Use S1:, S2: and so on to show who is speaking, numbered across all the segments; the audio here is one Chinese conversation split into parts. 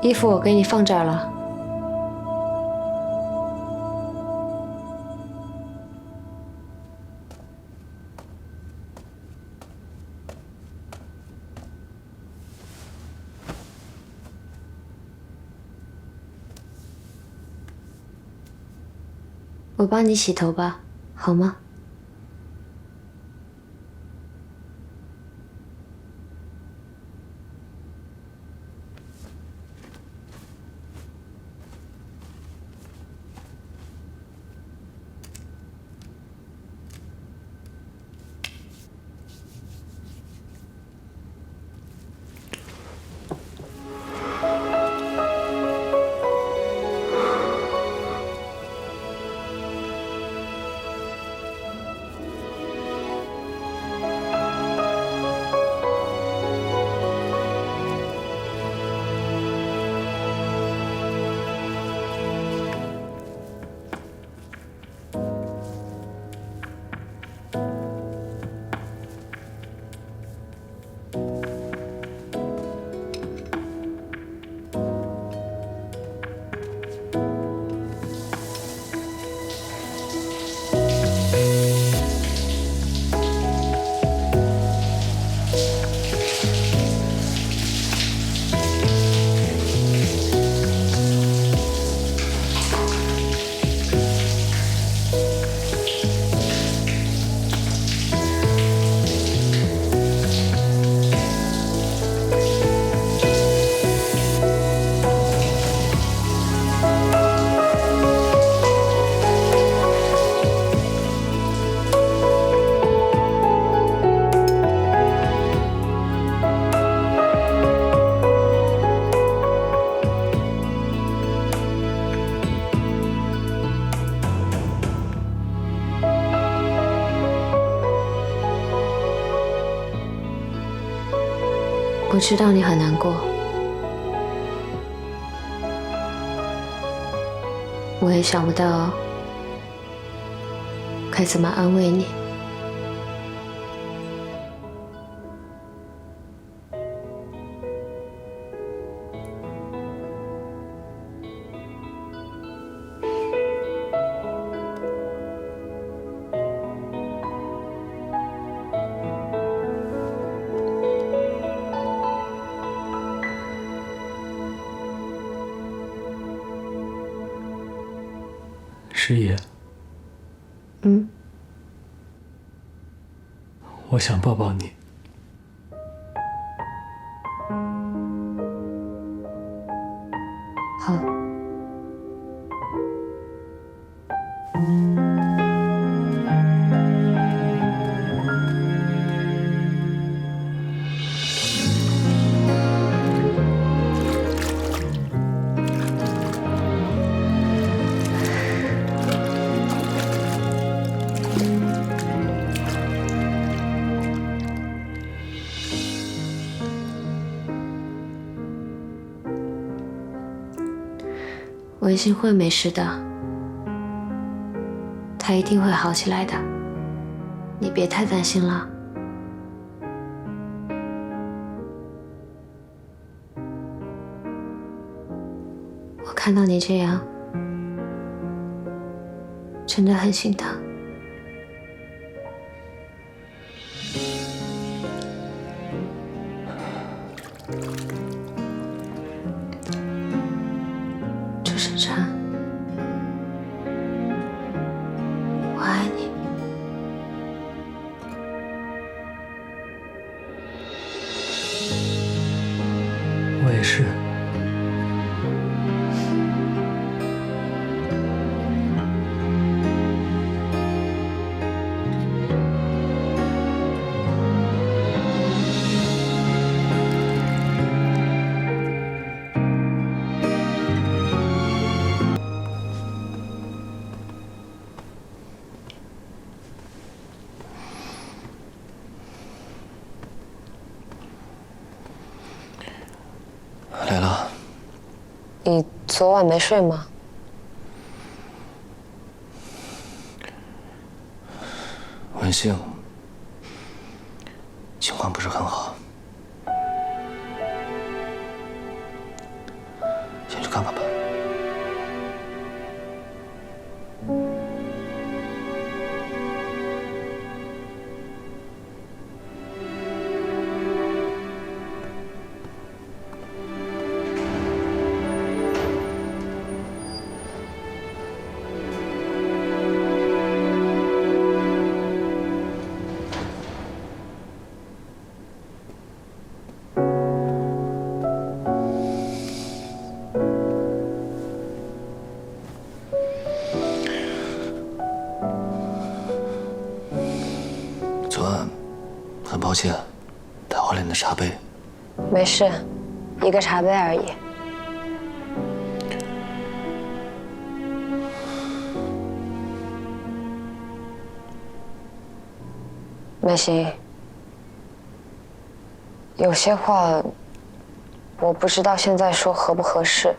S1: 衣服我给你放这儿了。我帮你洗头吧，好吗？知道你很难过，我也想不到该怎么安慰你。
S2: 师爷，
S1: 嗯，
S2: 我想抱抱你。
S1: 好。文心会没事的，他一定会好起来的，你别太担心了。我看到你这样，真的很心疼。昨晚没睡吗？
S2: 文秀抱歉，打坏了你的茶杯。
S3: 没事，一个茶杯而已。美心，有些话我不知道现在说合不合适。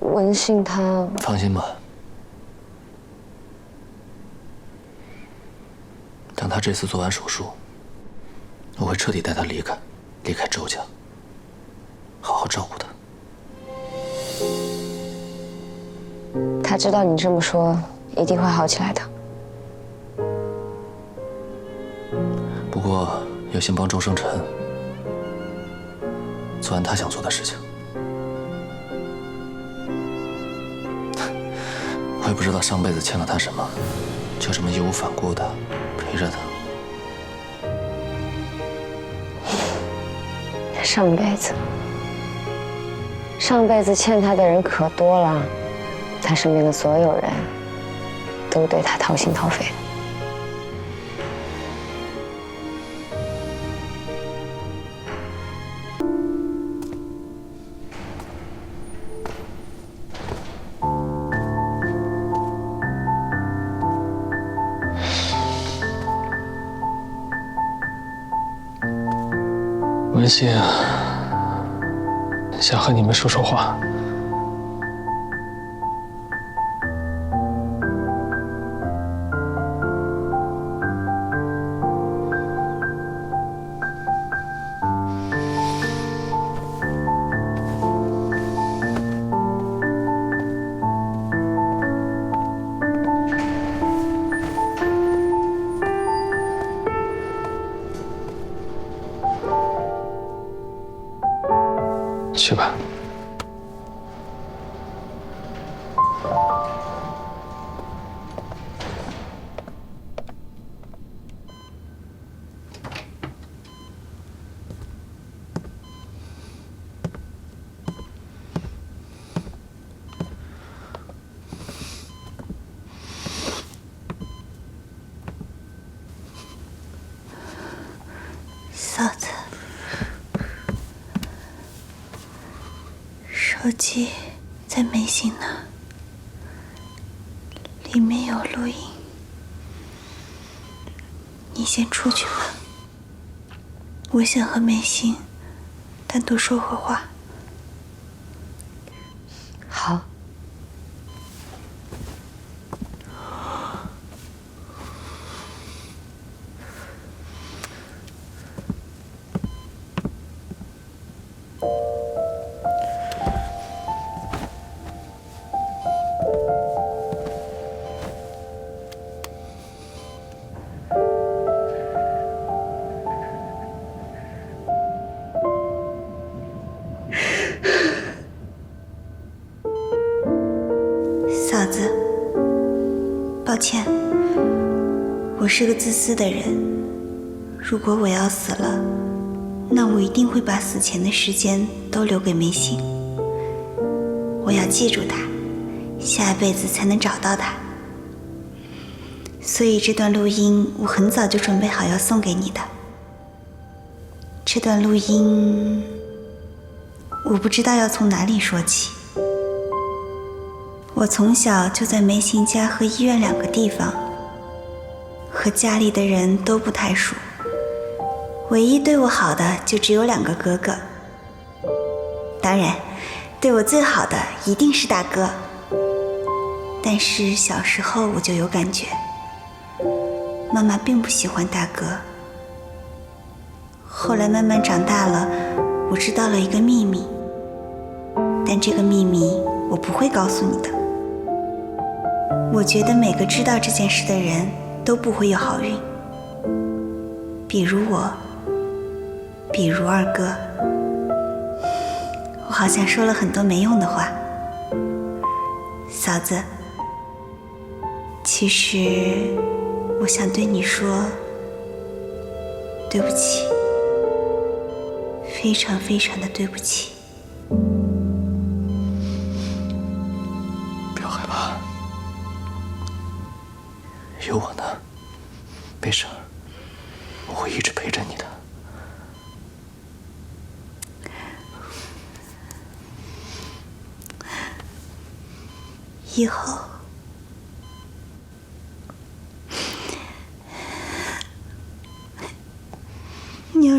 S3: 文信他
S2: 放心吧，他这次做完手术，我会彻底带他离开，离开周家，好好照顾他。
S3: 他知道你这么说，一定会好起来的。
S2: 不过要先帮周生辰做完他想做的事情。我也不知道上辈子欠了他什么，就这么义无反顾的陪着他。
S3: 上辈子，上辈子欠他的人可多了，他身边的所有人都对他掏心掏肺。
S4: 文心啊，想和你们说说话。
S5: 手机在美心那，里面有录音。你先出去吧，我想和梅心单独说会话。抱歉，我是个自私的人。如果我要死了，那我一定会把死前的时间都留给梅心。我要记住他，下一辈子才能找到他。所以这段录音我很早就准备好要送给你的。这段录音，我不知道要从哪里说起。我从小就在梅行家和医院两个地方，和家里的人都不太熟。唯一对我好的就只有两个哥哥，当然，对我最好的一定是大哥。但是小时候我就有感觉，妈妈并不喜欢大哥。后来慢慢长大了，我知道了一个秘密，但这个秘密我不会告诉你的。我觉得每个知道这件事的人都不会有好运，比如我，比如二哥。我好像说了很多没用的话，嫂子。其实，我想对你说，对不起，非常非常的对不起。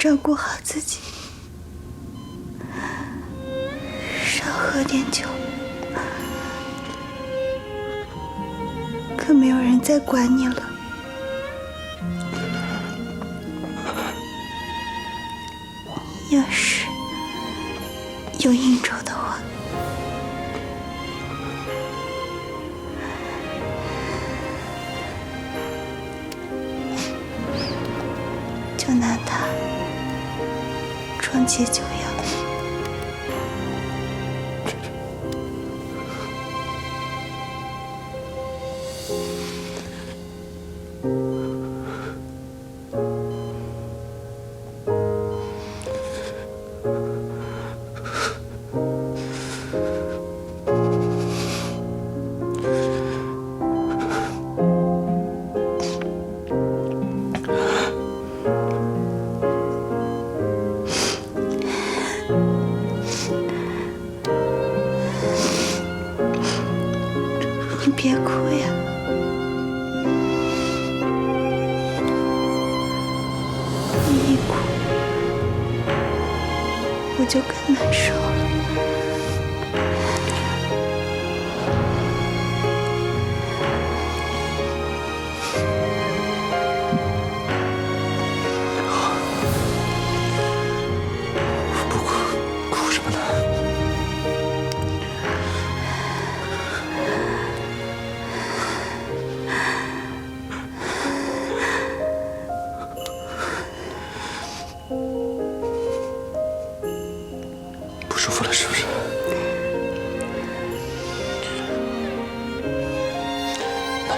S5: 照顾好自己，少喝点酒。可没有人再管你了。我就更难受。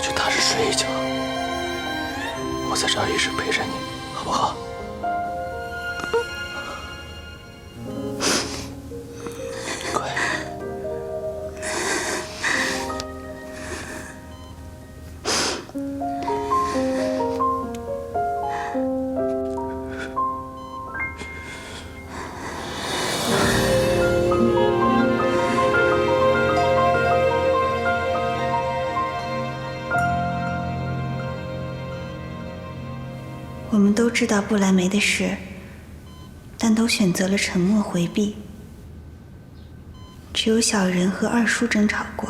S2: 就踏实睡一觉，我在这一直陪着你，好不好？
S5: 知道不来梅的事，但都选择了沉默回避。只有小人和二叔争吵过。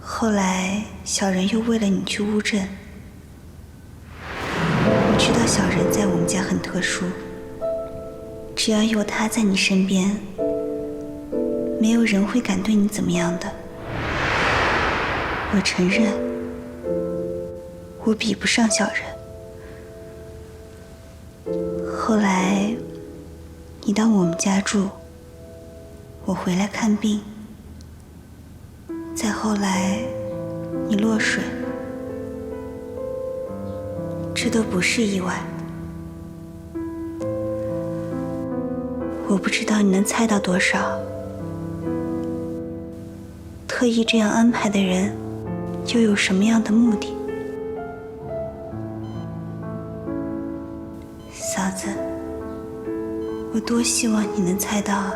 S5: 后来，小人又为了你去乌镇。我知道小人在我们家很特殊，只要有他在你身边，没有人会敢对你怎么样的。我承认，我比不上小人。后来，你到我们家住，我回来看病，再后来，你落水，这都不是意外。我不知道你能猜到多少，特意这样安排的人，又有什么样的目的？多希望你能猜到啊，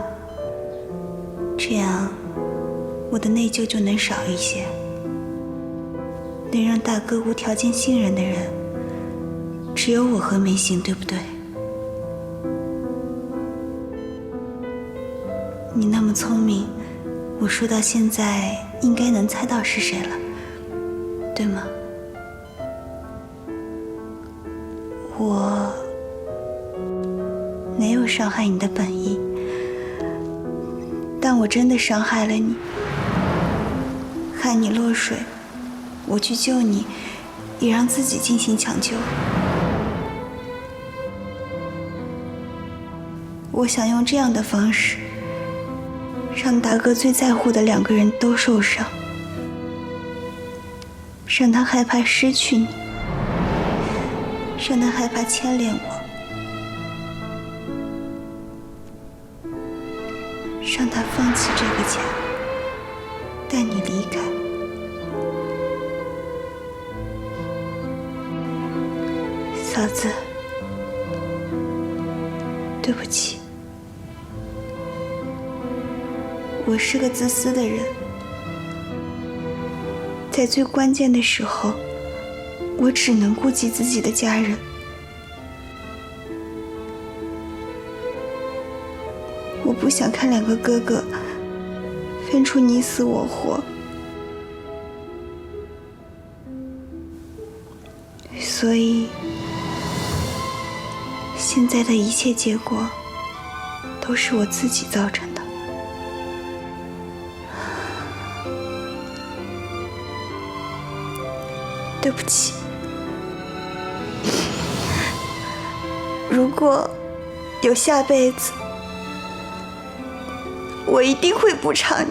S5: 这样我的内疚就能少一些，能让大哥无条件信任的人只有我和梅行，对不对？你那么聪明，我说到现在应该能猜到是谁了，对吗？我。没有伤害你的本意，但我真的伤害了你，害你落水，我去救你，也让自己进行抢救。我想用这样的方式，让大哥最在乎的两个人都受伤，让他害怕失去你，让他害怕牵连我。让他放弃这个家，带你离开。嫂子，对不起，我是个自私的人，在最关键的时候，我只能顾及自己的家人。我不想看两个哥哥分出你死我活，所以现在的一切结果都是我自己造成的。对不起，如果有下辈子。我一定会补偿你。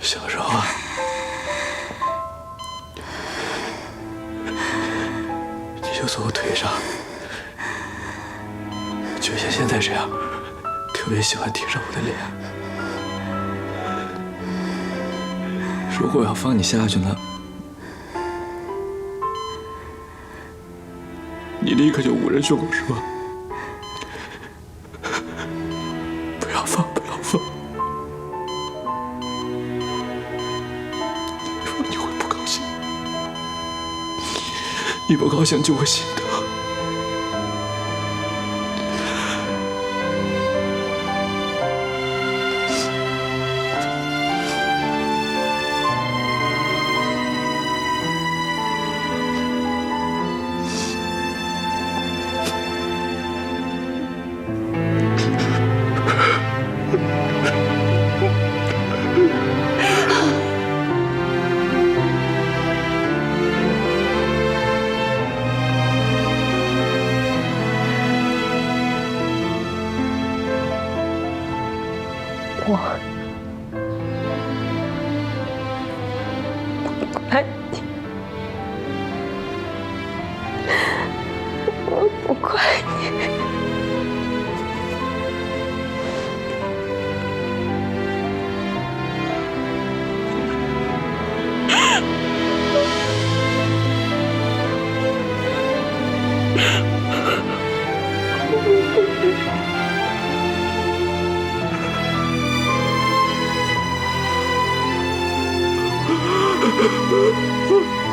S2: 小柔啊，你就坐我腿上，就像现在这样，特别喜欢贴着我的脸。如果我要放你下去呢，你立刻就无人凶是吧？一不高兴就会心疼。
S3: 我不嗯嗯。